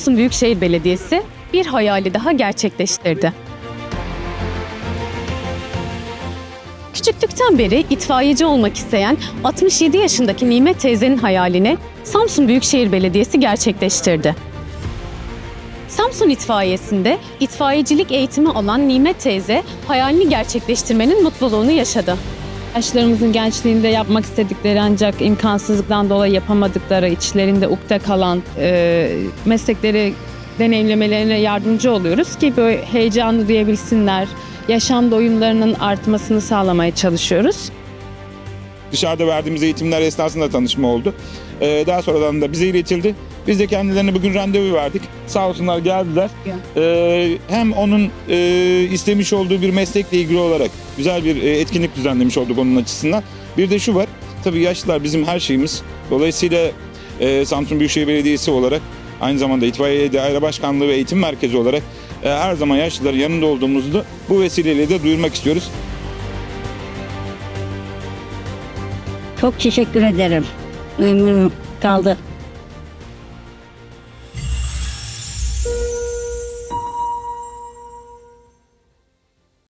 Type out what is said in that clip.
Samsun Büyükşehir Belediyesi bir hayali daha gerçekleştirdi. Küçüklükten beri itfaiyeci olmak isteyen 67 yaşındaki Nimet teyzenin hayalini Samsun Büyükşehir Belediyesi gerçekleştirdi. Samsun İtfaiyesi'nde itfaiyecilik eğitimi alan Nimet teyze hayalini gerçekleştirmenin mutluluğunu yaşadı. Yaşlarımızın gençliğinde yapmak istedikleri ancak imkansızlıktan dolayı yapamadıkları, içlerinde ukde kalan e, meslekleri deneyimlemelerine yardımcı oluyoruz ki böyle heyecanlı duyabilsinler. Yaşam doyumlarının artmasını sağlamaya çalışıyoruz. Dışarıda verdiğimiz eğitimler esnasında tanışma oldu. Ee, daha sonradan da bize iletildi. Biz de kendilerine bugün randevu verdik. Sağ olsunlar geldiler. Ee, hem onun e, istemiş olduğu bir meslekle ilgili olarak güzel bir e, etkinlik düzenlemiş olduk onun açısından. Bir de şu var. Tabii yaşlılar bizim her şeyimiz. Dolayısıyla e, Samsun Büyükşehir Belediyesi olarak aynı zamanda İtfaiye Daire Başkanlığı ve Eğitim Merkezi olarak e, her zaman yaşlıların yanında olduğumuzu bu vesileyle de duyurmak istiyoruz. Çok teşekkür ederim. Memnunum kaldı.